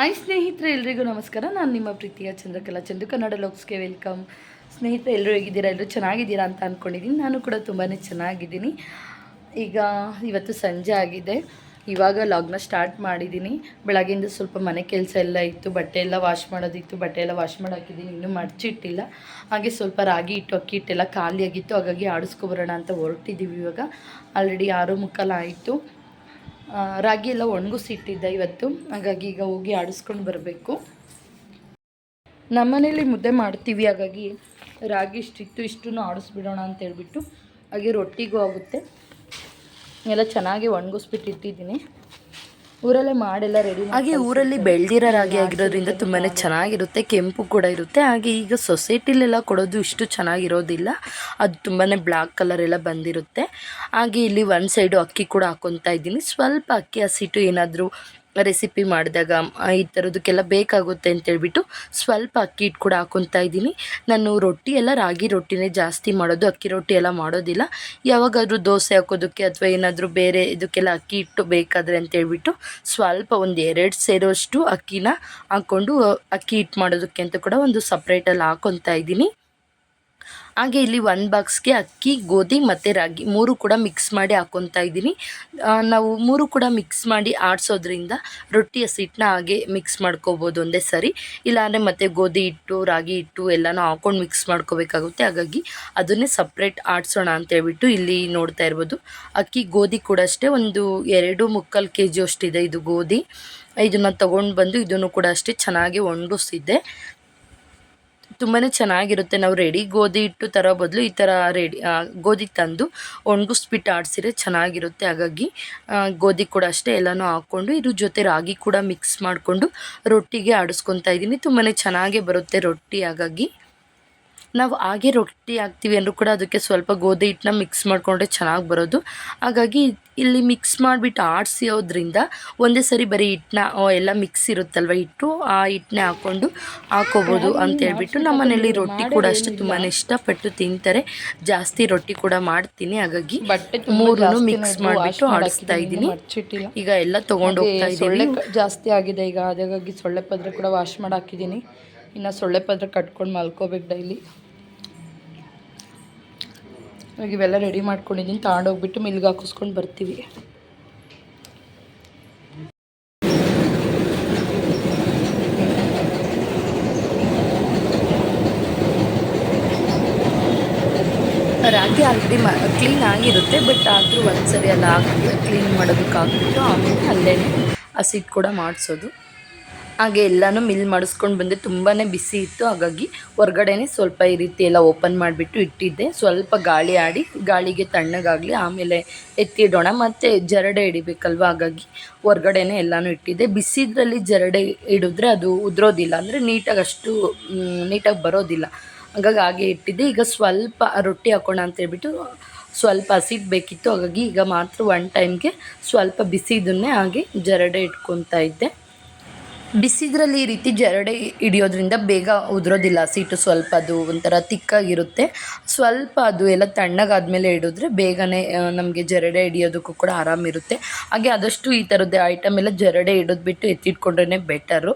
Hi ಸ್ನೇಹಿತರೆ, ಎಲ್ರಿಗೂ ನಮಸ್ಕಾರ. ನಾನು ನಿಮ್ಮ ಪ್ರೀತಿಯ ಚಂದ್ರಕಲಾ ಚಂದು. ಕನ್ನಡ ಲೋಕ್ಸ್ಗೆ ವೆಲ್ಕಮ್. ಸ್ನೇಹಿತರೆ ಎಲ್ಲರೂ ಹೇಗಿದ್ದೀರಾ? ಎಲ್ಲರೂ ಚೆನ್ನಾಗಿದ್ದೀರಾ ಅಂತ ಅಂದ್ಕೊಂಡಿದ್ದೀನಿ ನಾನು ಕೂಡ ತುಂಬಾ ಚೆನ್ನಾಗಿದ್ದೀನಿ. ಈಗ ಇವತ್ತು ಸಂಜೆ ಆಗಿದೆ. ಇವಾಗ ಲಾಗ್ನ ಸ್ಟಾರ್ಟ್ ಮಾಡಿದ್ದೀನಿ ಬೆಳಗ್ಗೆಯಿಂದ ಸ್ವಲ್ಪ ಮನೆ ಕೆಲಸ ಎಲ್ಲ ಇತ್ತು. ಬಟ್ಟೆ ಎಲ್ಲ ವಾಶ್ ಮಾಡೋದಿತ್ತು. ಬಟ್ಟೆ ಎಲ್ಲ ವಾಶ್ ಮಾಡಿ ಹಾಕಿದ್ದೀನಿ ಇನ್ನೂ ಮಡಚಿಟ್ಟಿಲ್ಲ. ಹಾಗೆ ಸ್ವಲ್ಪ ರಾಗಿ ಇಟ್ಟು ಅಕ್ಕಿ ಹಿಟ್ಟೆಲ್ಲ ಖಾಲಿಯಾಗಿತ್ತು. ಹಾಗಾಗಿ ಆಡಿಸ್ಕೊಬರೋಣ ಅಂತ ಹೊರಟಿದ್ದೀವಿ ಇವಾಗ. ಆಲ್ರೆಡಿ ಆರು ಮುಕ್ಕಾಲು ಆಯಿತು. ರಾಗಿ ಎಲ್ಲ ಒಣಗಿಸಿಟ್ಟಿದ್ದೆ ಇವತ್ತು. ಹಾಗಾಗಿ ಈಗ ಹೋಗಿ ಆಡಿಸ್ಕೊಂಡು ಬರಬೇಕು. ನಮ್ಮನೇಲಿ ಮುದ್ದೆ ಮಾಡ್ತೀವಿ. ಹಾಗಾಗಿ ರಾಗಿ ಇಷ್ಟಿತ್ತು ಇಷ್ಟು ಆಡಿಸ್ಬಿಡೋಣ ಅಂತ ಹೇಳ್ಬಿಟ್ಟು ಹಾಗೆ ರೊಟ್ಟಿಗೂ ಆಗುತ್ತೆ. ಎಲ್ಲ ಚೆನ್ನಾಗಿ ಒಣಗಿಸ್ಬಿಟ್ಟು ಇಟ್ಟಿದ್ದೀನಿ ಊರಲ್ಲೇ ಮಾಡೆಲ್ಲ ರೆಡಿ ಹಾಗೆ ಊರಲ್ಲಿ ಬೆಳೆದಿರೋ ರಾಗಿ ಆಗಿರೋದ್ರಿಂದ ತುಂಬಾ ಚೆನ್ನಾಗಿರುತ್ತೆ ಕೆಂಪು ಕೂಡ ಇರುತ್ತೆ. ಹಾಗೆ ಈಗ ಸೊಸೈಟಿಲೆಲ್ಲ ಕೊಡೋದು ಇಷ್ಟು ಚೆನ್ನಾಗಿರೋದಿಲ್ಲ. ಅದು ತುಂಬಾ ಬ್ಲ್ಯಾಕ್ ಕಲರ್ ಎಲ್ಲ ಬಂದಿರುತ್ತೆ. ಹಾಗೆ ಇಲ್ಲಿ ಒಂದು ಸೈಡು ಅಕ್ಕಿ ಕೂಡ ಹಾಕೊತಾ ಇದ್ದೀನಿ. ಸ್ವಲ್ಪ ಅಕ್ಕಿ ಹಸಿಟ್ಟು ಏನಾದರೂ ರೆಸಿಪಿ ಮಾಡಿದಾಗ ಈ ಥರದಕ್ಕೆಲ್ಲ ಬೇಕಾಗುತ್ತೆ ಅಂತೇಳ್ಬಿಟ್ಟು ಸ್ವಲ್ಪ ಅಕ್ಕಿ ಹಿಟ್ಟು ಕೂಡ ಹಾಕೊತಾ ಇದ್ದೀನಿ. ನಾನು ರೊಟ್ಟಿ ಎಲ್ಲ ರಾಗಿ ರೊಟ್ಟಿನೇ ಜಾಸ್ತಿ ಮಾಡೋದು, ಅಕ್ಕಿ ರೊಟ್ಟಿ ಎಲ್ಲ ಮಾಡೋದಿಲ್ಲ. ಯಾವಾಗಾದರೂ ದೋಸೆ ಹಾಕೋದಕ್ಕೆ ಅಥವಾ ಏನಾದರೂ ಬೇರೆ ಇದಕ್ಕೆಲ್ಲ ಅಕ್ಕಿ ಹಿಟ್ಟು ಬೇಕಾದರೆ ಅಂತೇಳ್ಬಿಟ್ಟು ಸ್ವಲ್ಪ ಒಂದು ಎರಡು ಸೇರೋಷ್ಟು ಅಕ್ಕಿನ ಹಾಕ್ಕೊಂಡು ಅಕ್ಕಿ ಹಿಟ್ಟು ಮಾಡೋದಕ್ಕೆ ಅಂತ ಕೂಡ ಒಂದು ಸಪ್ರೇಟಲ್ಲಿ ಹಾಕೊತಾ ಇದ್ದೀನಿ. ಹಾಗೆ ಇಲ್ಲಿ ಒಂದು ಬಾಕ್ಸ್ಗೆ ಅಕ್ಕಿ, ಗೋಧಿ ಮತ್ತು ರಾಗಿ ಮೂರು ಕೂಡ ಮಿಕ್ಸ್ ಮಾಡಿ ಹಾಕ್ಕೊತಾ ಇದ್ದೀನಿ. ನಾವು ಮೂರು ಕೂಡ ಮಿಕ್ಸ್ ಮಾಡಿ ಆಡಿಸೋದ್ರಿಂದ ರೊಟ್ಟಿ ಹಸಿಟ್ಟನ್ನ ಹಾಗೆ ಮಿಕ್ಸ್ ಮಾಡ್ಕೋಬೋದು ಒಂದೇ ಸರಿ. ಇಲ್ಲಾಂದರೆ ಮತ್ತೆ ಗೋಧಿ ಹಿಟ್ಟು, ರಾಗಿ ಹಿಟ್ಟು ಎಲ್ಲನೂ ಹಾಕ್ಕೊಂಡು ಮಿಕ್ಸ್ ಮಾಡ್ಕೋಬೇಕಾಗುತ್ತೆ. ಹಾಗಾಗಿ ಅದನ್ನೇ ಸಪ್ರೇಟ್ ಆಡಿಸೋಣ ಅಂತ ಹೇಳ್ಬಿಟ್ಟು ಇಲ್ಲಿ ನೋಡ್ತಾ ಇರ್ಬೋದು. ಅಕ್ಕಿ, ಗೋಧಿ ಕೂಡ ಅಷ್ಟೇ, ಒಂದು ಎರಡು ಮುಕ್ಕಾಲು ಕೆ ಜಿ ಅಷ್ಟಿದೆ ಇದು ಗೋಧಿ. ಇದನ್ನು ತೊಗೊಂಡು ಬಂದು ಇದನ್ನು ಕೂಡ ಅಷ್ಟೇ ಚೆನ್ನಾಗಿ ಒಣಗಿಸಿದ್ದೆ ತುಂಬಾ ಚೆನ್ನಾಗಿರುತ್ತೆ. ನಾವು ರೆಡಿ ಗೋಧಿ ಹಿಟ್ಟು ತರೋ ಬದಲು ಈ ಥರ ರೆಡಿ ಗೋಧಿ ತಂದು ಒಣಗಿಸ್ಬಿಟ್ಟು ಆಡಿಸಿದ್ರೆ ಚೆನ್ನಾಗಿರುತ್ತೆ. ಹಾಗಾಗಿ ಗೋಧಿ ಕೂಡ ಅಷ್ಟೇ ಎಲ್ಲನೂ ಹಾಕ್ಕೊಂಡು ಇದ್ರ ಜೊತೆ ರಾಗಿ ಕೂಡ ಮಿಕ್ಸ್ ಮಾಡಿಕೊಂಡು ರೊಟ್ಟಿಗೆ ಆಡಿಸ್ಕೊತಾ ಇದ್ದೀನಿ. ತುಂಬಾ ಚೆನ್ನಾಗೇ ಬರುತ್ತೆ ರೊಟ್ಟಿ. ಹಾಗಾಗಿ ನಾವು ಹಾಗೆ ರೊಟ್ಟಿ ಹಾಕ್ತೀವಿ ಅಂದರೂ ಕೂಡ ಅದಕ್ಕೆ ಸ್ವಲ್ಪ ಗೋಧಿ ಹಿಟ್ಟನ್ನ ಮಿಕ್ಸ್ ಮಾಡಿಕೊಂಡ್ರೆ ಚೆನ್ನಾಗಿ ಬರೋದು. ಹಾಗಾಗಿ ಇಲ್ಲಿ ಮಿಕ್ಸ್ ಮಾಡಿಬಿಟ್ಟು ಆಡಿಸೋದ್ರಿಂದ ಒಂದೇ ಸರಿ ಬರೀ ಹಿಟ್ಟನ್ನ ಎಲ್ಲ ಮಿಕ್ಸ್ ಇರುತ್ತಲ್ವ ಹಿಟ್ಟು ಆ ಹಿಟ್ಟನ್ನೇ ಹಾಕ್ಕೊಂಡು ಹಾಕೋಬೋದು ಅಂತ ಹೇಳ್ಬಿಟ್ಟು ನಮ್ಮ ಮನೇಲಿ ರೊಟ್ಟಿ ಕೂಡ ಅಷ್ಟೇ ತುಂಬಾ ಇಷ್ಟಪಟ್ಟು ತಿಂತಾರೆ. ಜಾಸ್ತಿ ರೊಟ್ಟಿ ಕೂಡ ಮಾಡ್ತೀನಿ. ಹಾಗಾಗಿ ಮೂರನ್ನು ಮಿಕ್ಸ್ ಮಾಡಿಬಿಟ್ಟು ಆಡಿಸ್ತಾ ಇದ್ದೀನಿ. ಈಗ ಎಲ್ಲ ತೊಗೊಂಡು ಹೋಗ್ತಾ ಇದ್ದೀನಿ. ಜಾಸ್ತಿ ಆಗಿದೆ. ಈಗ ಹಾಗಾಗಿ ಸೊಳ್ಳೆ ಪದ್ರೆ ಕೂಡ ವಾಶ್ ಮಾಡಿ ಹಾಕಿದ್ದೀನಿ ಇನ್ನು ಸೊಳ್ಳೆ ಪದ್ರೆ ಕಟ್ಕೊಂಡು ಮಲ್ಕೋಬೇಕು ಡೈಲಿ. ಇವೆಲ್ಲ ರೆಡಿ ಮಾಡ್ಕೊಂಡಿದ್ದೀನಿ. ತಗೊಂಡೋಗ್ಬಿಟ್ಟು ಮಿಲ್ಗೆ ಹಾಕಿಸ್ಕೊಂಡು ಬರ್ತೀವಿ. ರಾಗಿ ಆಲ್ರೆಡಿ ಮ ಕ್ಲೀನ್ ಆಗಿರುತ್ತೆ ಬಟ್ ಆದರೂ ಒಂದ್ಸರಿ ಎಲ್ಲ ಹಾಕಿ ಕ್ಲೀನ್ ಮಾಡೋದಕ್ಕಾಗ್ಬಿಟ್ಟು ಆಮೇಲೆ ಅಲ್ಲೇ ಹಸಿಟ್ಟು ಕೂಡ ಮಾಡಿಸೋದು. ಹಾಗೆ ಎಲ್ಲನೂ ಮಿಲ್ ಮಾಡಿಸ್ಕೊಂಡು ಬಂದೆ ತುಂಬಾ ಬಿಸಿ ಇತ್ತು. ಹಾಗಾಗಿ ಹೊರಗಡೆನೇ ಸ್ವಲ್ಪ ಈ ರೀತಿ ಎಲ್ಲ ಓಪನ್ ಮಾಡಿಬಿಟ್ಟು ಇಟ್ಟಿದ್ದೆ. ಸ್ವಲ್ಪ ಗಾಳಿ ಆಡಿ ಗಾಳಿಗೆ ತಣ್ಣಗಾಗಲಿ ಆಮೇಲೆ ಎತ್ತಿಡೋಣ. ಮತ್ತು ಜರಡೆ ಹಿಡಿಬೇಕಲ್ವ? ಹಾಗಾಗಿ ಹೊರಗಡೆನೇ ಎಲ್ಲನೂ ಇಟ್ಟಿದ್ದೆ. ಬಿಸಿದ್ರಲ್ಲಿ ಜರಡೆ ಇಡಿದ್ರೆ ಅದು ಉದುರೋದಿಲ್ಲ. ಅಂದರೆ ನೀಟಾಗಿ ಅಷ್ಟು ನೀಟಾಗಿ ಬರೋದಿಲ್ಲ. ಹಾಗಾಗಿ ಹಾಗೆ ಇಟ್ಟಿದ್ದೆ. ಈಗ ಸ್ವಲ್ಪ ರೊಟ್ಟಿ ಹಾಕೋಣ ಅಂತ ಹೇಳ್ಬಿಟ್ಟು ಸ್ವಲ್ಪ ಹಸಿಟ್ಟು ಬೇಕಿತ್ತು. ಹಾಗಾಗಿ ಈಗ ಮಾತ್ರ ಒನ್ ಟೈಮ್ಗೆ ಸ್ವಲ್ಪ ಬಿಸಿದನ್ನೇ ಹಾಗೆ ಜರಡೆ ಇಟ್ಕೊತಾ ಇದ್ದೆ. ಬಿಸಿದ್ರಲ್ಲಿ ಈ ರೀತಿ ಜರಡೆ ಹಿಡಿಯೋದ್ರಿಂದ ಬೇಗ ಉದುರೋದಿಲ್ಲ. ಸೀಟು ಸ್ವಲ್ಪ ಅದು ಒಂಥರ ತಿಕ್ಕಾಗಿರುತ್ತೆ. ಸ್ವಲ್ಪ ಅದು ಎಲ್ಲ ತಣ್ಣಗಾದ್ಮೇಲೆ ಹಿಡಿದ್ರೆ ಬೇಗನೆ ನಮಗೆ ಜರಡೆ ಹಿಡಿಯೋದಕ್ಕೂ ಕೂಡ ಆರಾಮಿರುತ್ತೆ. ಹಾಗೆ ಆದಷ್ಟು ಈ ಥರದ್ದೇ ಐಟಮ್ ಎಲ್ಲ ಜರಡೆ ಹಿಡಿದ್ಬಿಟ್ಟು ಎತ್ತಿಟ್ಕೊಂಡ್ರೇ ಬೆಟರು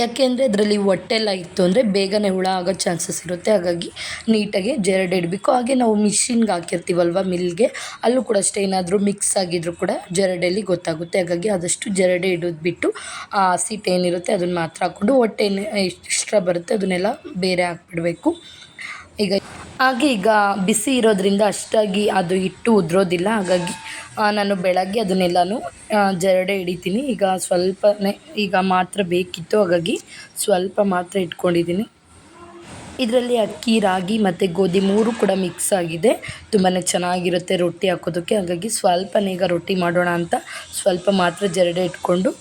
ಯಾಕೆಂದರೆ ಅದರಲ್ಲಿ ಹೊಟ್ಟೆಲ್ಲ ಇತ್ತು ಅಂದರೆ ಬೇಗನೆ ಹುಳ ಆಗೋ ಚಾನ್ಸಸ್ ಇರುತ್ತೆ. ಹಾಗಾಗಿ ನೀಟಾಗಿ ಜರಡೆ ಇಡಬೇಕು. ಹಾಗೆ ನಾವು ಮಿಷಿನ್ಗೆ ಹಾಕಿರ್ತೀವಲ್ವ ಮಿಲ್ಗೆ, ಅಲ್ಲೂ ಕೂಡ ಅಷ್ಟೇ ಏನಾದರೂ ಮಿಕ್ಸ್ ಆಗಿದ್ರು ಕೂಡ ಜರಡಿಯಲ್ಲಿ ಗೊತ್ತಾಗುತ್ತೆ. ಹಾಗಾಗಿ ಆದಷ್ಟು ಜರಡೆ ಬಿಟ್ಟು ಆ ಸೀಟ್ ಏನಿರುತ್ತೆ ಅದನ್ನು ಮಾತ್ರ ಹಾಕ್ಕೊಂಡು ಹೊಟ್ಟೆ ಎಕ್ಸ್ಟ್ರಾ ಬರುತ್ತೆ ಅದನ್ನೆಲ್ಲ ಬೇರೆ ಹಾಕ್ಬಿಡಬೇಕು. ಈಗ ಹಾಗೆ ಈಗ ಬಿಸಿ ಇರೋದ್ರಿಂದ ಅಷ್ಟಾಗಿ ಅದು ಹಿಟ್ಟು ಉದುರೋದಿಲ್ಲ. ಹಾಗಾಗಿ ನಾನು ಬೆಳಗ್ಗೆ ಅದನ್ನೆಲ್ಲನೂ ಜರಡೆ ಹಿಡಿತೀನಿ. ಈಗ ಸ್ವಲ್ಪನೇ, ಈಗ ಮಾತ್ರ ಬೇಕಿತ್ತು. ಹಾಗಾಗಿ ಸ್ವಲ್ಪ ಮಾತ್ರ ಇಟ್ಕೊಂಡಿದ್ದೀನಿ. ಇದರಲ್ಲಿ ಅಕ್ಕಿ, ರಾಗಿ ಮತ್ತು ಗೋಧಿ ಮೂರು ಕೂಡ ಮಿಕ್ಸ್ ಆಗಿದೆ. ತುಂಬಾ ಚೆನ್ನಾಗಿರುತ್ತೆ ರೊಟ್ಟಿ ಹಾಕೋದಕ್ಕೆ. ಹಾಗಾಗಿ ಸ್ವಲ್ಪನೇ ಈಗ ರೊಟ್ಟಿ ಮಾಡೋಣ ಅಂತ ಸ್ವಲ್ಪ ಮಾತ್ರ ಜರಡೆ ಇಟ್ಕೊಂಡು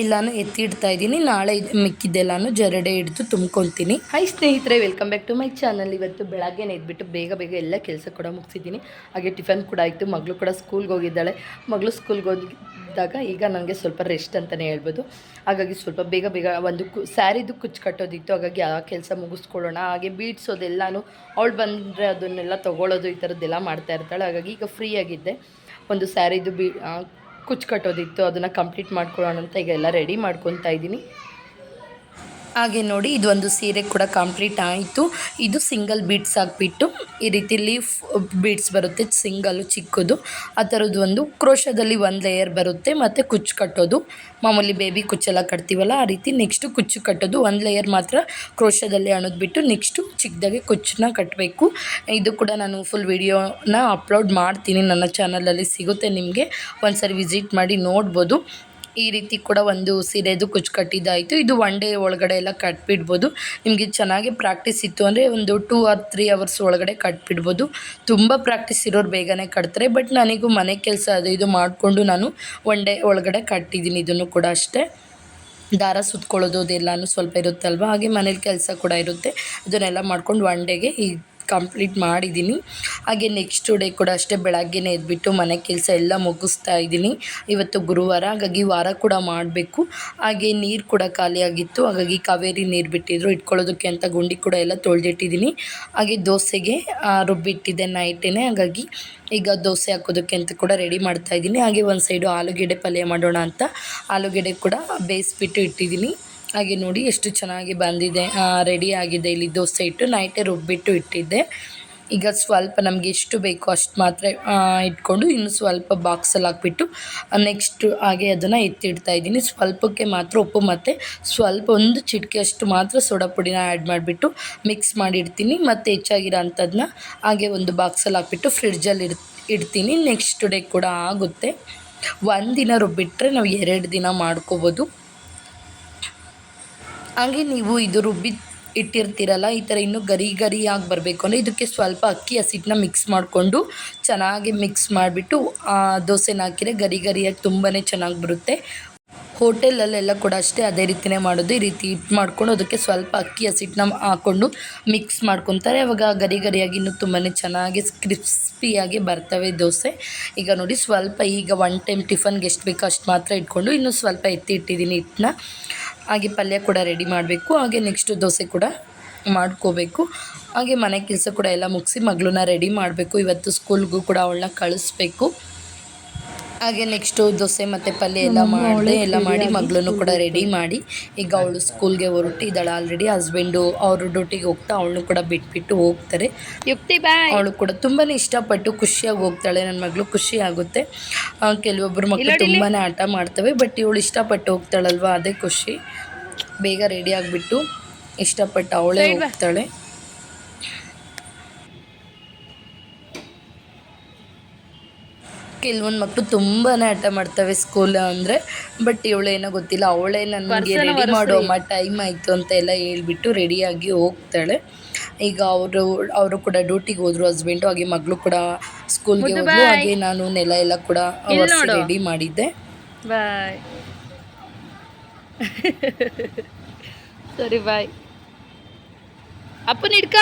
ಎಲ್ಲನೂ ಎತ್ತಿಡ್ತಾ ಇದ್ದೀನಿ. ನಾಳೆ ಮಿಕ್ಕಿದ್ದೆಲ್ಲಾನು ಜರಡೆ ಹಿಡಿದು ತುಂಬ್ಕೊತೀನಿ ಹೈ ಸ್ನೇಹಿತರೆ welcome back to my channel ಇವತ್ತು ಬೆಳಗ್ಗೆ ಎದ್ಬಿಟ್ಟು ಬೇಗ ಬೇಗ ಎಲ್ಲ ಕೆಲಸ ಕೂಡ ಮುಗಿಸಿದ್ದೀನಿ. ಹಾಗೆ ಟಿಫನ್ ಕೂಡ ಆಯಿತು. ಮಗಳು ಕೂಡ ಸ್ಕೂಲ್ಗೆ ಹೋಗಿದ್ದಾಳೆ. ಮಗಳು ಸ್ಕೂಲ್ಗೆ ಹೋಗಿದ್ದಾಗ ಈಗ ನನಗೆ ಸ್ವಲ್ಪ ರೆಸ್ಟ್ ಅಂತಲೇ ಹೇಳ್ಬೋದು. ಹಾಗಾಗಿ ಸ್ವಲ್ಪ ಬೇಗ ಬೇಗ ಒಂದು ಕು, ಸ್ಯಾರಿದು ಕುಚ್ಚು ಕಟ್ಟೋದಿತ್ತು. ಹಾಗಾಗಿ ಆ ಕೆಲಸ ಮುಗಿಸ್ಕೊಳ್ಳೋಣ. ಹಾಗೆ ಬೀಡ್ಸೋದೆಲ್ಲನೂ ಅವಳು ಬಂದರೆ ಅದನ್ನೆಲ್ಲ ತೊಗೊಳೋದು ಈ ಥರದ್ದೆಲ್ಲ ಮಾಡ್ತಾ ಇರ್ತಾಳೆ. ಹಾಗಾಗಿ ಈಗ ಫ್ರೀ ಆಗಿದ್ದೆ. ಒಂದು ಸ್ಯಾರಿದು ಬೀ ಕುಚ್ಚು ಕಟ್ಟೋದಿತ್ತು ಅದನ್ನು ಕಂಪ್ಲೀಟ್ ಮಾಡ್ಕೊಳ್ಳೋಣ ಅಂತ ಈಗ ಎಲ್ಲ ರೆಡಿ ಮಾಡ್ಕೊತಾ ಇದ್ದೀನಿ. ಹಾಗೆ ನೋಡಿ, ಇದೊಂದು ಸೀರೆ ಕೂಡ ಕಂಪ್ಲೀಟ್ ಆಯಿತು. ಇದು ಸಿಂಗಲ್ ಬೀಡ್ಸ್ ಹಾಕ್ಬಿಟ್ಟು ಈ ರೀತಿ ಲೀಫ್ ಬೀಡ್ಸ್ ಬರುತ್ತೆ ಸಿಂಗಲ್ಲು ಚಿಕ್ಕದು. ಆ ಥರದ್ದು ಒಂದು ಕ್ರೋಶದಲ್ಲಿ ಒಂದು ಲೇಯರ್ ಬರುತ್ತೆ, ಮತ್ತು ಕುಚ್ಚು ಕಟ್ಟೋದು. ಮಾಮೂಲಿ ಬೇಬಿ ಕುಚ್ಚೆಲ್ಲ ಕಟ್ತೀವಲ್ಲ, ಆ ರೀತಿ ನೆಕ್ಸ್ಟು ಕುಚ್ಚು ಕಟ್ಟೋದು. ಒಂದು ಲೇಯರ್ ಮಾತ್ರ ಕ್ರೋಶದಲ್ಲಿ ಅಣದ್ಬಿಟ್ಟು ನೆಕ್ಸ್ಟು ಚಿಕ್ಕದಾಗೆ ಕುಚ್ಚನ್ನ ಕಟ್ಟಬೇಕು ಇದು ಕೂಡ ನಾನು ಫುಲ್ ವಿಡಿಯೋನ ಅಪ್ಲೋಡ್ ಮಾಡ್ತೀನಿ. ನನ್ನ ಚಾನಲಲ್ಲಿ ಸಿಗುತ್ತೆ, ನಿಮಗೆ ಒಂದ್ಸರಿ ವಿಸಿಟ್ ಮಾಡಿ ನೋಡ್ಬೋದು. ಈ ರೀತಿ ಕೂಡ ಒಂದು ಸೀರೆದು ಕುಚ್ಚು ಕಟ್ಟಿದ್ದಾಯಿತು. ಇದು ಒನ್ ಡೇ ಒಳಗಡೆ ಎಲ್ಲ ಕಟ್ಬಿಡ್ಬೋದು. ನಿಮಗೆ ಚೆನ್ನಾಗಿ ಪ್ರಾಕ್ಟೀಸ್ ಇತ್ತು ಅಂದರೆ ಒಂದು ಟೂ ಆರ್ ತ್ರೀ ಅವರ್ಸ್ ಒಳಗಡೆ ಕಟ್ಬಿಡ್ಬೋದು. ತುಂಬ ಪ್ರಾಕ್ಟೀಸ್ ಇರೋರು ಬೇಗನೆ ಕಟ್ತಾರೆ. ಬಟ್ ನನಗೂ ಮನೆ ಕೆಲಸ ಅದು ಇದು ಮಾಡಿಕೊಂಡು ನಾನು ಒನ್ ಡೇ ಒಳಗಡೆ ಕಟ್ಟಿದ್ದೀನಿ ಇದನ್ನು ಕೂಡ ಅಷ್ಟೇ. ದಾರ ಸುತ್ಕೊಳ್ಳೋದು ಅದೆಲ್ಲನೂ ಸ್ವಲ್ಪ ಇರುತ್ತಲ್ವ? ಹಾಗೆ ಮನೇಲಿ ಕೆಲಸ ಕೂಡ ಇರುತ್ತೆ. ಅದನ್ನೆಲ್ಲ ಮಾಡ್ಕೊಂಡು ಒನ್ ಡೇಗೆ ಈ ಕಂಪ್ಲೀಟ್ ಮಾಡಿದ್ದೀನಿ. ಹಾಗೆ ನೆಕ್ಸ್ಟ್ ಡೇ ಕೂಡ ಅಷ್ಟೇ ಬೆಳಗ್ಗೆನೇ ಎದ್ಬಿಟ್ಟು ಮನೆ ಕೆಲಸ ಎಲ್ಲ ಮುಗಿಸ್ತಾ ಇದ್ದೀನಿ. ಇವತ್ತು ಗುರುವಾರ, ಹಾಗಾಗಿ ವಾರ ಕೂಡ ಮಾಡಬೇಕು. ಹಾಗೆ ನೀರು ಕೂಡ ಖಾಲಿಯಾಗಿತ್ತು ಹಾಗಾಗಿ ಕಾವೇರಿ ನೀರು ಬಿಟ್ಟಿದ್ರು. ಇಟ್ಕೊಳ್ಳೋದಕ್ಕೆ ಅಂತ ಗುಂಡಿ ಕೂಡ ಎಲ್ಲ ತೊಳೆದಿಟ್ಟಿದ್ದೀನಿ. ಹಾಗೆ ದೋಸೆಗೆ ರುಬ್ಬಿಟ್ಟಿದ್ದೆ ನೈಟೇ ಹಾಗಾಗಿ ಈಗ ದೋಸೆ ಹಾಕೋದಕ್ಕೆ ಅಂತ ಕೂಡ ರೆಡಿ ಮಾಡ್ತಾ ಇದ್ದೀನಿ. ಹಾಗೆ ಒಂದು ಸೈಡು ಆಲೂಗೆಡ್ಡೆ ಪಲ್ಯ ಮಾಡೋಣ ಅಂತ ಆಲೂಗೆಡ್ಡೆ ಕೂಡ ಬೇಯಿಸ್ಬಿಟ್ಟು ಇಟ್ಟಿದ್ದೀನಿ. ಹಾಗೆ ನೋಡಿ ಎಷ್ಟು ಚೆನ್ನಾಗಿ ಬಂದಿದೆ. ರೆಡಿ ಆಗಿದೆ ಇಲ್ಲಿ ದೋಸೆ ಇಟ್ಟು ನೈಟೇ ರುಬ್ಬಿಟ್ಟು ಇಟ್ಟಿದ್ದೆ. ಈಗ ಸ್ವಲ್ಪ ನಮಗೆ ಎಷ್ಟು ಬೇಕೋ ಅಷ್ಟು ಮಾತ್ರ ಇಟ್ಕೊಂಡು ಇನ್ನು ಸ್ವಲ್ಪ ಬಾಕ್ಸಲ್ಲಿ ಹಾಕ್ಬಿಟ್ಟು ನೆಕ್ಸ್ಟ್ ಹಾಗೆ ಅದನ್ನು ಎತ್ತಿಡ್ತಾ ಇದ್ದೀನಿ. ಸ್ವಲ್ಪಕ್ಕೆ ಮಾತ್ರ ಉಪ್ಪು ಮತ್ತು ಸ್ವಲ್ಪ ಒಂದು ಚಿಟಿಕೆಯಷ್ಟು ಮಾತ್ರ ಸೋಡಾ ಪುಡಿನ ಆ್ಯಡ್ ಮಾಡಿಬಿಟ್ಟು ಮಿಕ್ಸ್ ಮಾಡಿಡ್ತೀನಿ. ಮತ್ತು ಹೆಚ್ಚಾಗಿರೋ ಅಂಥದ್ದನ್ನ ಹಾಗೆ ಒಂದು ಬಾಕ್ಸಲ್ಲಿ ಹಾಕ್ಬಿಟ್ಟು ಫ್ರಿಡ್ಜಲ್ಲಿ ಇಡ್, ಇಡ್ತೀನಿ. ನೆಕ್ಸ್ಟ್ ಡೇ ಕೂಡ ಆಗುತ್ತೆ. ಒಂದಿನ ರುಬ್ಬಿಟ್ರೆ ನಾವು ಎರಡು ದಿನ ಮಾಡ್ಕೋಬೋದು. ಹಾಗೆ ನೀವು ಇದು ರುಬ್ಬಿ ಇಟ್ಟಿರ್ತೀರಲ್ಲ, ಈ ಥರ ಇನ್ನೂ ಗರಿ ಗರಿಯಾಗಿ ಬರಬೇಕು. ಅಂದರೆ ಇದಕ್ಕೆ ಸ್ವಲ್ಪ ಅಕ್ಕಿ ಹಸಿಟ್ಟನ್ನ ಮಿಕ್ಸ್ ಮಾಡಿಕೊಂಡು ಚೆನ್ನಾಗಿ ಮಿಕ್ಸ್ ಮಾಡಿಬಿಟ್ಟು ದೋಸೆನ ಹಾಕಿದರೆ ಗರಿ ಗರಿಯಾಗಿ ತುಂಬಾ ಚೆನ್ನಾಗಿ ಬರುತ್ತೆ. ಹೋಟೆಲಲ್ಲೆಲ್ಲ ಕೂಡ ಅಷ್ಟೇ ಅದೇ ರೀತಿಯೇ ಮಾಡೋದು. ಈ ರೀತಿ ಹಿಟ್ಟು ಮಾಡ್ಕೊಂಡು ಅದಕ್ಕೆ ಸ್ವಲ್ಪ ಅಕ್ಕಿ ಹಸಿಟ್ಟನ್ನ ಹಾಕ್ಕೊಂಡು ಮಿಕ್ಸ್ ಮಾಡ್ಕೊತಾರೆ. ಅವಾಗ ಗರಿ ಗರಿಯಾಗಿ ಇನ್ನೂ ತುಂಬಾ ಚೆನ್ನಾಗಿ ಕ್ರಿಸ್ಪಿಯಾಗಿ ಬರ್ತವೆ ದೋಸೆ. ಈಗ ನೋಡಿ, ಸ್ವಲ್ಪ ಈಗ ಒನ್ ಟೈಮ್ ಟಿಫನ್ಗೆ ಎಷ್ಟು ಬೇಕೋ ಅಷ್ಟು ಮಾತ್ರ ಇಟ್ಕೊಂಡು ಇನ್ನೂ ಸ್ವಲ್ಪ ಎತ್ತಿ ಇಟ್ಟಿದ್ದೀನಿ ಹಿಟ್ಟನ್ನ. ಹಾಗೆ ಪಲ್ಯ ಕೂಡ ರೆಡಿ ಮಾಡಬೇಕು. ಹಾಗೆ ನೆಕ್ಸ್ಟು ದೋಸೆ ಕೂಡ ಮಾಡ್ಕೋಬೇಕು. ಹಾಗೆ ಮನೆ ಕೆಲಸ ಕೂಡ ಎಲ್ಲ ಮುಗಿಸಿ ಮಗಳನ್ನ ರೆಡಿ ಮಾಡಬೇಕು. ಇವತ್ತು ಸ್ಕೂಲ್ಗೂ ಕೂಡ ಅವಳನ್ನ ಕಳಿಸ್ಬೇಕು. ಹಾಗೆ ನೆಕ್ಸ್ಟು ದೋಸೆ ಮತ್ತು ಪಲ್ಯ ಎಲ್ಲ ಮಾಡಿದೆ ಎಲ್ಲ ಮಾಡಿ ಮಗಳನ್ನು ಕೂಡ ರೆಡಿ ಮಾಡಿ ಈಗ ಅವಳು ಸ್ಕೂಲ್ಗೆ ಹೊರಟಿದ್ದಾಳೆ ಆಲ್ರೆಡಿ ಹಸ್ಬೆಂಡು ಅವ್ರ ಡ್ಯೂಟಿಗೆ ಹೋಗ್ತಾ ಅವಳನ್ನು ಕೂಡ ಬಿಟ್ಬಿಟ್ಟು ಹೋಗ್ತಾರೆ. ಯುಕ್ತಿ ಬಾಯ್ ಅವಳು ಕೂಡ ತುಂಬಾ ಇಷ್ಟಪಟ್ಟು ಖುಷಿಯಾಗಿ ಹೋಗ್ತಾಳೆ ನನ್ನ ಮಗಳು ಖುಷಿ ಆಗುತ್ತೆ. ಕೆಲವೊಬ್ಬರು ಮಕ್ಕಳು ತುಂಬಾ ಆಟ ಮಾಡ್ತವೆ ಬಟ್ ಇವಳು ಇಷ್ಟಪಟ್ಟು ಹೋಗ್ತಾಳಲ್ವ ಅದೇ ಖುಷಿ. ಬೇಗ ರೆಡಿ ಆಗಿಬಿಟ್ಟು ಇಷ್ಟಪಟ್ಟು ಅವಳೇ ಹೋಗ್ತಾಳೆ. ಕೆಲವೊಂದು ಮಕ್ಕಳು ತುಂಬಾ ಆಟ ಮಾಡ್ತವೆ ಸ್ಕೂಲ್ ಅಂದರೆ. ಬಟ್ ಇವಳೇನೋ ಗೊತ್ತಿಲ್ಲ ಅವಳೇ ನನಗೆ ರೆಡಿ ಮಾಡೋ ಅಮ್ಮ ಟೈಮ್ ಆಯಿತು ಅಂತ ಎಲ್ಲ ಹೇಳ್ಬಿಟ್ಟು ರೆಡಿಯಾಗಿ ಹೋಗ್ತಾಳೆ. ಈಗ ಅವರು ಅವರು ಕೂಡ ಡ್ಯೂಟಿಗೆ ಹೋದ್ರು ಹಸ್ಬೆಂಡು ಹಾಗೆ ಮಗಳು ಕೂಡ ಸ್ಕೂಲ್ಗೆ ಹೋದ್ರು ಹಾಗೆ ನಾನು ನೆಲ ಎಲ್ಲ ಕೂಡ ರೆಡಿ ಮಾಡಿದ್ದೆ. ಬಾಯ್ ಸರಿ ಬಾಯ್ ಅಪ್ಪನ ಹಿಡ್ಕ.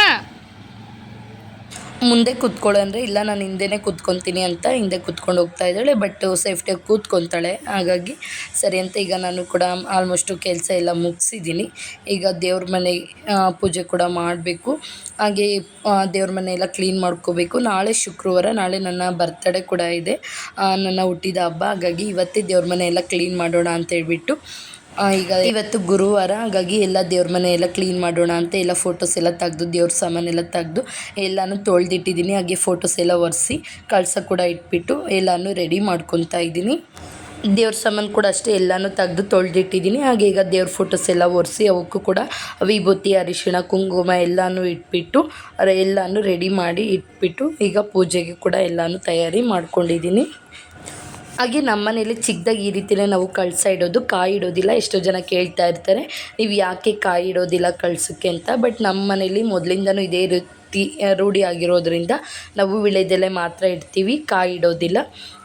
ಮುಂದೆ ಕೂತ್ಕೊಳ್ಳು ಅಂದರೆ ಇಲ್ಲ ನಾನು ಹಿಂದೆನೇ ಕೂತ್ಕೊತೀನಿ ಅಂತ ಹಿಂದೆ ಕೂತ್ಕೊಂಡು ಹೋಗ್ತಾ ಇದ್ದಾಳೆ ಬಟ್ ಸೇಫ್ಟಿಯಾಗಿ ಕೂತ್ಕೊತಾಳೆ. ಹಾಗಾಗಿ ಸರಿ ಅಂತ ಈಗ ನಾನು ಕೂಡ ಆಲ್ಮೋಸ್ಟು ಕೆಲಸ ಎಲ್ಲ ಮುಗಿಸಿದ್ದೀನಿ. ಈಗ ದೇವ್ರ ಮನೆ ಪೂಜೆ ಕೂಡ ಮಾಡಬೇಕು. ಹಾಗೆ ದೇವ್ರ ಮನೆ ಎಲ್ಲ ಕ್ಲೀನ್ ಮಾಡ್ಕೋಬೇಕು. ನಾಳೆ ಶುಕ್ರವಾರ ನಾಳೆ ನನ್ನ ಬರ್ತಡೇ ಕೂಡ ಇದೆ. ನನ್ನ ಹುಟ್ಟಿದ ಹಬ್ಬ. ಹಾಗಾಗಿ ಇವತ್ತೇ ದೇವ್ರ ಮನೆ ಎಲ್ಲ ಕ್ಲೀನ್ ಮಾಡೋಣ ಅಂತ ಹೇಳ್ಬಿಟ್ಟು ಆ, ಈಗ ಇವತ್ತು ಗುರುವಾರ, ಹಾಗಾಗಿ ಎಲ್ಲ ದೇವ್ರ ಮನೆ ಎಲ್ಲ ಕ್ಲೀನ್ ಮಾಡೋಣ ಅಂತ ಎಲ್ಲ ಫೋಟೋಸ್ ಎಲ್ಲ ತೆಗೆದು, ದೇವ್ರ ಸಾಮಾನೆಲ್ಲ ತೆಗೆದು ಎಲ್ಲನೂ ತೊಳೆದಿಟ್ಟಿದ್ದೀನಿ. ಹಾಗೆ ಫೋಟೋಸ್ ಎಲ್ಲ ಒರೆಸಿ, ಕಳ್ಸ ಕೂಡ ಇಟ್ಬಿಟ್ಟು ಎಲ್ಲನೂ ರೆಡಿ ಮಾಡ್ಕೊತಾ ಇದ್ದೀನಿ. ದೇವ್ರ ಸಾಮಾನು ಕೂಡ ಅಷ್ಟೇ ಎಲ್ಲನೂ ತೆಗೆದು ತೊಳೆದಿಟ್ಟಿದ್ದೀನಿ. ಹಾಗೆ ಈಗ ದೇವ್ರ ಫೋಟೋಸ್ ಎಲ್ಲ ಒರೆಸಿ, ಅವಕ್ಕೂ ಕೂಡ ವಿಭೂತಿ, ಅರಿಶಿಣ, ಕುಂಕುಮ ಎಲ್ಲನೂ ಇಟ್ಬಿಟ್ಟು ಎಲ್ಲನೂ ರೆಡಿ ಮಾಡಿ ಇಟ್ಬಿಟ್ಟು ಈಗ ಪೂಜೆಗೆ ಕೂಡ ಎಲ್ಲನೂ ತಯಾರಿ ಮಾಡ್ಕೊಂಡಿದ್ದೀನಿ. ಹಾಗೆ ನಮ್ಮ ಮನೇಲಿ ಚಿಕ್ಕದಾಗಿ ಈ ರೀತಿಯೇ ನಾವು ಕಳಸ ಇಡೋದು ಕಾಯಿ ಇಡೋದಿಲ್ಲ. ಎಷ್ಟೋ ಜನ ಕೇಳ್ತಾ ಇರ್ತಾರೆ ನೀವು ಯಾಕೆ ಕಾಯಿ ಇಡೋದಿಲ್ಲ ಕಳ್ಸೋಕ್ಕೆ ಅಂತ? ಬಟ್ ನಮ್ಮ ಮನೇಲಿ ಮೊದಲಿಂದನೂ ಇದೇ ರೀತಿ ಆ, ರೂಢಿ ಆಗಿರೋದ್ರಿಂದ ನಾವು ವಿಳೆದೆಲೆ ಮಾತ್ರ ಇಡ್ತೀವಿ ಕಾಯಿ ಇಡೋದಿಲ್ಲ.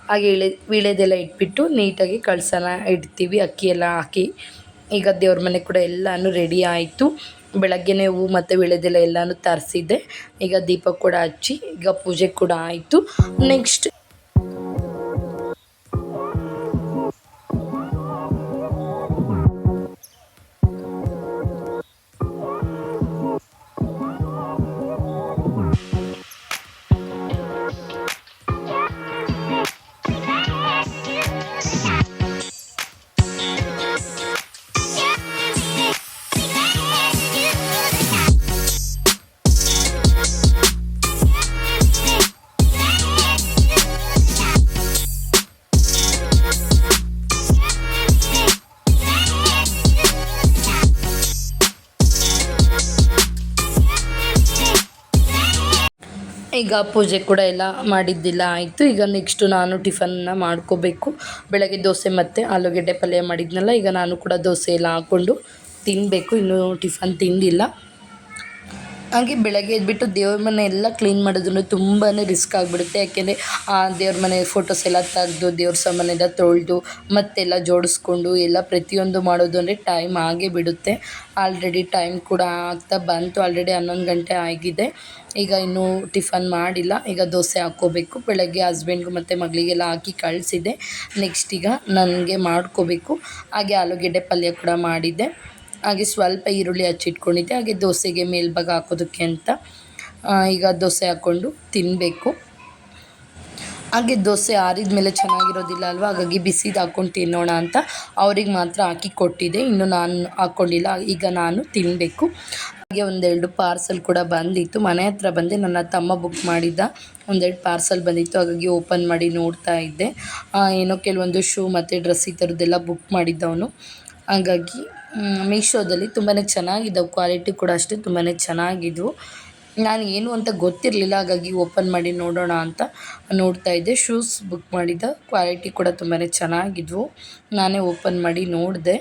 ಹಾಗೆ ಇಳೆ ವಿಳೆದೆಲ್ಲ ಇಟ್ಬಿಟ್ಟು ನೀಟಾಗಿ ಕಳಸನ ಇಡ್ತೀವಿ ಅಕ್ಕಿ ಎಲ್ಲ ಹಾಕಿ. ಈಗ ದೇವ್ರ ಮನೆ ಕೂಡ ಎಲ್ಲನೂ ರೆಡಿ ಆಯಿತು. ಬೆಳಗ್ಗೆನೇ ಹೂವು ಮತ್ತು ವಿಳೆದೆಲೆ ಎಲ್ಲನೂ ತರಿಸಿದ್ದೆ. ಈಗ ದೀಪ ಕೂಡ ಹಚ್ಚಿ ಈಗ ಪೂಜೆ ಕೂಡ ಆಯಿತು. ನೆಕ್ಸ್ಟ್ ಪೂಜೆ ಕೂಡ ಎಲ್ಲ ಮಾಡಿದ್ದಿಲ್ಲ, ಆಯಿತು. ಈಗ ನೆಕ್ಸ್ಟು ನಾನು ಟಿಫನ್ನ ಮಾಡ್ಕೋಬೇಕು. ಬೆಳಗ್ಗೆ ದೋಸೆ ಮತ್ತು ಆಲೂಗೆಡ್ಡೆ ಪಲ್ಯ ಮಾಡಿದ್ನಲ್ಲ, ಈಗ ನಾನು ಕೂಡ ದೋಸೆ ಎಲ್ಲ ಹಾಕ್ಕೊಂಡು ತಿನ್ನಬೇಕು ಇನ್ನೂ ಟಿಫನ್ ತಿಂದಿಲ್ಲ. ಹಾಗೆ ಬೆಳಗ್ಗೆ ಎದ್ಬಿಟ್ಟು ದೇವ್ರ ಮನೆ ಎಲ್ಲ ಕ್ಲೀನ್ ಮಾಡೋದು ತುಂಬಾ ರಿಸ್ಕ್ ಆಗಿಬಿಡುತ್ತೆ. ಯಾಕೆಂದರೆ ಆ ದೇವ್ರ ಮನೆ ಫೋಟೋಸ್ ಎಲ್ಲ ತೆಗೆದು, ದೇವ್ರ ಸಾಮಾನೆಲ್ಲ ತೊಳೆದು, ಮತ್ತೆಲ್ಲ ಜೋಡಿಸ್ಕೊಂಡು ಎಲ್ಲ ಪ್ರತಿಯೊಂದು ಮಾಡೋದು ಅಂದರೆ ಟೈಮ್ ಆಗೇ ಬಿಡುತ್ತೆ. ಆಲ್ರೆಡಿ ಟೈಮ್ ಕೂಡ ಆಗ್ತಾ ಬಂತು ಆಲ್ರೆಡಿ ಹನ್ನೊಂದು ಗಂಟೆ ಆಗಿದೆ. ಈಗ ಇನ್ನೂ ಟಿಫನ್ ಮಾಡಿಲ್ಲ, ಈಗ ದೋಸೆ ಹಾಕ್ಕೋಬೇಕು. ಬೆಳಗ್ಗೆ ಹಸ್ಬೆಂಡ್ಗೂ ಮತ್ತು ಮಗಳಿಗೆಲ್ಲ ಹಾಕಿ ಕಳಿಸಿದೆ. ನೆಕ್ಸ್ಟ್ ಈಗ ನನಗೆ ಮಾಡ್ಕೋಬೇಕು. ಹಾಗೆ ಆಲೂಗೆಡ್ಡೆ ಪಲ್ಯ ಕೂಡ ಮಾಡಿದ್ದೆ. ಹಾಗೆ ಸ್ವಲ್ಪ ಈರುಳ್ಳಿ ಹಚ್ಚಿಟ್ಕೊಂಡಿದ್ದೆ. ಹಾಗೆ ದೋಸೆಗೆ ಮೇಲ್ಭಾಗ ಹಾಕೋದಕ್ಕೆ ಅಂತ ಈಗ ದೋಸೆ ಹಾಕ್ಕೊಂಡು ತಿನ್ನಬೇಕು ಹಾಗೆ ದೋಸೆ ಆರಿದ ಮೇಲೆ ಚೆನ್ನಾಗಿರೋದಿಲ್ಲ ಅಲ್ವಾ? ಹಾಗಾಗಿ ಬಿಸಿದು ಹಾಕ್ಕೊಂಡು ತಿನ್ನೋಣ ಅಂತ ಅವ್ರಿಗೆ ಮಾತ್ರ ಹಾಕಿ ಕೊಟ್ಟಿದ್ದೆ. ಇನ್ನು ನಾನು ಹಾಕ್ಕೊಂಡಿಲ್ಲ. ಈಗ ನಾನು ತಿನ್ನಬೇಕು ಹಾಗೆ ಒಂದೆರಡು ಪಾರ್ಸಲ್ ಕೂಡ ಬಂದಿತ್ತು. ಮನೆ ಹತ್ರ ಬಂದೆ. ನನ್ನ ತಮ್ಮ ಬುಕ್ ಮಾಡಿದ್ದ. ಒಂದೆರಡು ಪಾರ್ಸಲ್ ಬಂದಿತ್ತು. ಹಾಗಾಗಿ ಓಪನ್ ಮಾಡಿ ನೋಡ್ತಾ ಇದ್ದೆ. ಏನೋ ಕೆಲವೊಂದು ಶೂ ಮತ್ತು ಡ್ರೆಸ್ ಈ ಥರದ್ದೆಲ್ಲ ಬುಕ್ ಮಾಡಿದ್ದವನು. ಹಾಗಾಗಿ ಮೀಶೋದಲ್ಲಿ ತುಂಬಾ ಚೆನ್ನಾಗಿದ್ದವು. ಕ್ವಾಲಿಟಿ ಕೂಡ ಅಷ್ಟೇ ತುಂಬಾ ಚೆನ್ನಾಗಿದ್ವು. ನಾನು ಏನು ಅಂತ ಗೊತ್ತಿರಲಿಲ್ಲ, ಹಾಗಾಗಿ ಓಪನ್ ಮಾಡಿ ನೋಡೋಣ ಅಂತ ನೋಡ್ತಾ ಇದ್ದೆ. ಶೂಸ್ ಬುಕ್ ಮಾಡಿದ್ದ ಕ್ವಾಲಿಟಿ ಕೂಡ ತುಂಬಾ ಚೆನ್ನಾಗಿದ್ವು. ನಾನೇ ಓಪನ್ ಮಾಡಿ ನೋಡಿದೆ.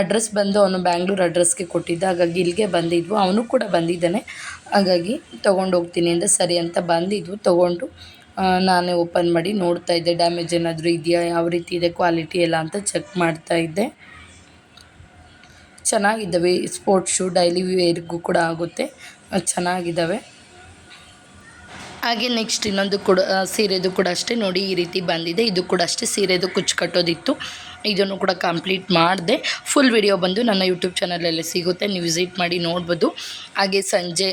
ಅಡ್ರೆಸ್ ಬಂದು ಅವನು ಬ್ಯಾಂಗ್ಳೂರು ಅಡ್ರೆಸ್ಗೆ ಕೊಟ್ಟಿದ್ದ, ಹಾಗಾಗಿ ಇಲ್ಲಿಗೆ ಬಂದಿದ್ವು. ಅವನು ಕೂಡ ಬಂದಿದ್ದಾನೆ. ಹಾಗಾಗಿ ತೊಗೊಂಡು ಹೋಗ್ತೀನಿ ಅಂತ ಸರಿ ಅಂತ ಬಂದಿದ್ವು. ತೊಗೊಂಡು ನಾನೇ ಓಪನ್ ಮಾಡಿ ನೋಡ್ತಾ ಇದ್ದೆ. ಡ್ಯಾಮೇಜ್ ಏನಾದರೂ ಇದೆಯಾ? ಯಾವ ರೀತಿ ಇದೆ? ಕ್ವಾಲಿಟಿ ಎಲ್ಲ ಅಂತ ಚೆಕ್ ಮಾಡ್ತಾ ಇದ್ದೆ. ಚೆನ್ನಾಗಿದ್ದಾವೆ. ಸ್ಪೋರ್ಟ್ಸ್ ಶೂ ಡೈಲಿ ವೇರ್ಗೂ ಕೂಡ ಆಗುತ್ತೆ. ಚೆನ್ನಾಗಿದ್ದಾವೆ. ಹಾಗೆ ನೆಕ್ಸ್ಟ್ ಇನ್ನೊಂದು ಕೂಡ ಸೀರೆದು ಕೂಡ ಅಷ್ಟೇ ನೋಡಿ ಈ ರೀತಿ ಬಂದಿದೆ. ಇದು ಕೂಡ ಅಷ್ಟೇ ಸೀರೆದು ಕುಚ್ಚು ಕಟ್ಟೋದಿತ್ತು. ಇದನ್ನು ಕೂಡ ಕಂಪ್ಲೀಟ್ ಮಾಡಿದೆ. ಫುಲ್ ವಿಡಿಯೋ ಬಂದು ನನ್ನ ಯೂಟ್ಯೂಬ್ ಚಾನಲಲ್ಲಿ ಸಿಗುತ್ತೆ. ನೀವು ವಿಸಿಟ್ ಮಾಡಿ ನೋಡ್ಬೋದು. ಹಾಗೆ ಸಂಜೆ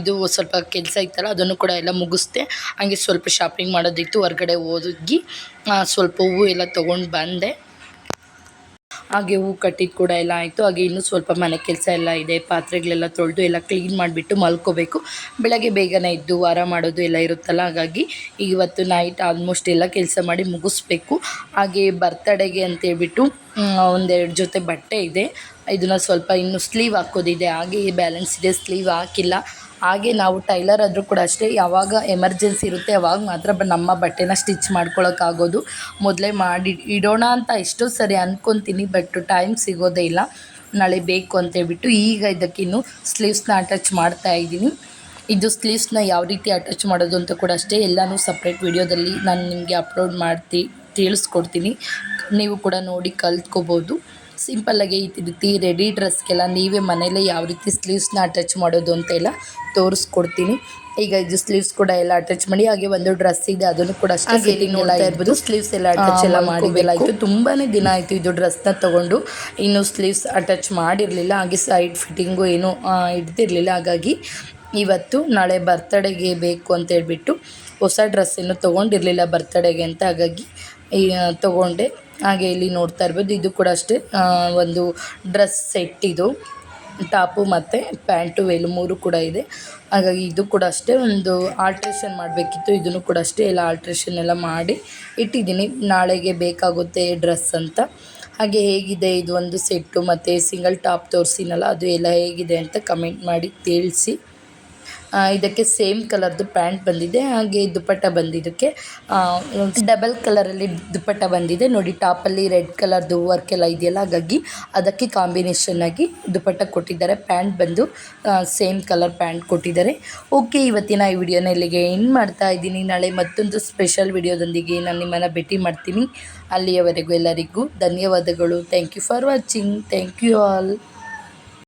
ಇದು ಸ್ವಲ್ಪ ಕೆಲಸ ಇತ್ತಲ್ಲ, ಅದನ್ನು ಕೂಡ ಎಲ್ಲ ಮುಗಿಸ್ದೆ. ಹಾಗೆ ಸ್ವಲ್ಪ ಶಾಪಿಂಗ್ ಮಾಡೋದಿತ್ತು. ಹೊರಗಡೆ ಹೋಗಿ ಸ್ವಲ್ಪ ಹೂವು ಎಲ್ಲ ತೊಗೊಂಡು ಬಂದೆ. ಹಾಗೆ ಹೂ ಕಟ್ಟಿದ್ದು ಕೂಡ ಎಲ್ಲ ಆಯಿತು. ಹಾಗೆ ಇನ್ನೂ ಸ್ವಲ್ಪ ಮನೆ ಕೆಲಸ ಎಲ್ಲ ಇದೆ. ಪಾತ್ರೆಗಳೆಲ್ಲ ತೊಳೆದು ಎಲ್ಲ ಕ್ಲೀನ್ ಮಾಡಿಬಿಟ್ಟು ಮಲ್ಕೋಬೇಕು. ಬೆಳಗ್ಗೆ ಬೇಗನೆ ಎದ್ದು ವಾರ ಮಾಡೋದು ಎಲ್ಲ ಇರುತ್ತಲ್ಲ, ಹಾಗಾಗಿ ಇವತ್ತು ನೈಟ್ ಆಲ್ಮೋಸ್ಟ್ ಎಲ್ಲ ಕೆಲಸ ಮಾಡಿ ಮುಗಿಸ್ಬೇಕು. ಹಾಗೆ ಬರ್ತಡೆಗೆ ಅಂತೇಳ್ಬಿಟ್ಟು ಒಂದೆರಡು ಜೊತೆ ಬಟ್ಟೆ ಇದೆ. ಇದನ್ನು ಸ್ವಲ್ಪ ಇನ್ನು ಸ್ಲೀವ್ ಹಾಕೋದಿದೆ. ಹಾಗೆ ಬ್ಯಾಲೆನ್ಸ್ ಇದೆ. ಸ್ಲೀವ್ ಹಾಕಿಲ್ಲ. ಹಾಗೆ ನಾವು ಟೈಲರ್ ಆದರೂ ಕೂಡ ಅಷ್ಟೇ, ಯಾವಾಗ ಎಮರ್ಜೆನ್ಸಿ ಇರುತ್ತೆ ಅವಾಗ ಮಾತ್ರ ನಮ್ಮ ಬಟ್ಟೆನ ಸ್ಟಿಚ್ ಮಾಡ್ಕೊಳ್ಳೋಕ್ಕಾಗೋದು ಮೊದಲೇ ಮಾಡಿ ಇಡೋಣ ಅಂತ ಎಷ್ಟೋ ಸರಿ ಅಂದ್ಕೊತೀನಿ ಬಟ್ ಟೈಮ್ ಸಿಗೋದೇ ಇಲ್ಲ. ನಾಳೆ ಬೇಕು ಅಂತೇಳ್ಬಿಟ್ಟು ಈಗ ಇದಕ್ಕಿನ್ನು ಸ್ಲೀವ್ಸ್ನ ಅಟ್ಯಾಚ್ ಮಾಡ್ತಾ ಇದ್ದೀನಿ. ಇದು ಸ್ಲೀವ್ಸ್ನ ಯಾವ ರೀತಿ ಅಟ್ಯಾಚ್ ಮಾಡೋದು ಅಂತ ಕೂಡ ಅಷ್ಟೇ ಎಲ್ಲನೂ ಸಪ್ರೇಟ್ ವಿಡಿಯೋದಲ್ಲಿ ನಾನು ನಿಮಗೆ ಅಪ್ಲೋಡ್ ಮಾಡ್ತಿ, ತಿಳಿಸ್ಕೊಡ್ತೀನಿ. ನೀವು ಕೂಡ ನೋಡಿ ಕಲ್ತ್ಕೋಬೋದು. ಸಿಂಪಲ್ಲಾಗಿ ಈ ರೀತಿ ರೆಡಿ ಡ್ರೆಸ್ಗೆಲ್ಲ ನೀವೇ ಮನೆಯಲ್ಲೇ ಯಾವ ರೀತಿ ಸ್ಲೀವ್ಸ್ನ ಅಟ್ಯಾಚ್ ಮಾಡೋದು ಅಂತೆಲ್ಲ ತೋರಿಸ್ಕೊಡ್ತೀನಿ. ಈಗ ಇದು ಸ್ಲೀವ್ಸ್ ಕೂಡ ಎಲ್ಲ ಅಟ್ಯಾಚ್ ಮಾಡಿ ಹಾಗೆ ಒಂದು ಡ್ರೆಸ್ ಇದೆ ಅದನ್ನು ಕೂಡ ಅಷ್ಟೇ ಎಲ್ಲ ಇರ್ಬೋದು. ಸ್ಲೀವ್ಸ್ ಎಲ್ಲ ಅಟ್ಯಾಚ್ ಎಲ್ಲ ಮಾಡಿರಲಾಯಿತು ತುಂಬಾ ದಿನ ಆಯಿತು ಇದು ಡ್ರೆಸ್ನ ತೊಗೊಂಡು. ಇನ್ನು ಸ್ಲೀವ್ಸ್ ಅಟ್ಯಾಚ್ ಮಾಡಿರಲಿಲ್ಲ ಹಾಗೆ ಸೈಡ್ ಫಿಟ್ಟಿಂಗು ಏನೂ ಇಡ್ತಿರಲಿಲ್ಲ. ಹಾಗಾಗಿ ಇವತ್ತು ನಾಳೆ ಬರ್ತಡೆಗೆ ಬೇಕು ಅಂತ ಹೇಳ್ಬಿಟ್ಟು ಹೊಸ ಡ್ರೆಸ್ ಏನು ತೊಗೊಂಡಿರಲಿಲ್ಲ ಬರ್ತಡೆಗೆ ಅಂತ. ಹಾಗಾಗಿ ತೊಗೊಂಡೆ. ಹಾಗೆ ಇಲ್ಲಿ ನೋಡ್ತಾ ಇರ್ಬೋದು. ಇದು ಕೂಡ ಅಷ್ಟೇ ಒಂದು ಡ್ರೆಸ್ ಸೆಟ್ ಇದು. ಟಾಪು ಮತ್ತು ಪ್ಯಾಂಟು ವೇಲು ಮೂರು ಕೂಡ ಇದೆ. ಹಾಗಾಗಿ ಇದು ಕೂಡ ಅಷ್ಟೇ ಒಂದು ಆಲ್ಟ್ರೇಷನ್ ಮಾಡಬೇಕಿತ್ತು. ಇದನ್ನು ಕೂಡ ಅಷ್ಟೇ ಎಲ್ಲ ಆಲ್ಟ್ರೇಷನ್ ಎಲ್ಲ ಮಾಡಿ ಇಟ್ಟಿದ್ದೀನಿ. ನಾಳೆಗೆ ಬೇಕಾಗುತ್ತೆ ಡ್ರೆಸ್ ಅಂತ. ಹಾಗೆ ಹೇಗಿದೆ ಇದು ಒಂದು ಸೆಟ್ಟು ಮತ್ತು ಸಿಂಗಲ್ ಟಾಪ್ ತೋರಿಸಿನಲ್ಲ, ಅದು ಎಲ್ಲ ಹೇಗಿದೆ ಅಂತ ಕಮೆಂಟ್ ಮಾಡಿ ತಿಳಿಸಿ. ಇದಕ್ಕೆ ಸೇಮ್ ಕಲರ್ದು ಪ್ಯಾಂಟ್ ಬಂದಿದೆ, ಹಾಗೆ ದುಪ್ಪಟ್ಟ ಬಂದಿದ್ದಕ್ಕೆ ಡಬಲ್ ಕಲರಲ್ಲಿ ದುಪ್ಪಟ್ಟ ಬಂದಿದೆ. ನೋಡಿ, ಟಾಪಲ್ಲಿ ರೆಡ್ ಕಲರ್ದು ವರ್ಕ್ ಎಲ್ಲ ಇದೆಯಲ್ಲ, ಹಾಗಾಗಿ ಅದಕ್ಕೆ ಕಾಂಬಿನೇಷನ್ ಆಗಿ ದುಪ್ಪಟ್ಟ ಕೊಟ್ಟಿದ್ದಾರೆ. ಪ್ಯಾಂಟ್ ಬಂದು ಸೇಮ್ ಕಲರ್ ಪ್ಯಾಂಟ್ ಕೊಟ್ಟಿದ್ದಾರೆ. ಓಕೆ, ಇವತ್ತಿನ ಈ ವಿಡಿಯೋನ ಇಲ್ಲಿಗೆ ಏನು ಮಾಡ್ತಾ ಇದ್ದೀನಿ. ನಾಳೆ ಮತ್ತೊಂದು ಸ್ಪೆಷಲ್ ವಿಡಿಯೋದೊಂದಿಗೆ ನಾನು ನಿಮ್ಮನ್ನು ಭೇಟಿ ಮಾಡ್ತೀನಿ. ಅಲ್ಲಿಯವರೆಗೂ ಎಲ್ಲರಿಗೂ ಧನ್ಯವಾದಗಳು. Thank you for watching thank you all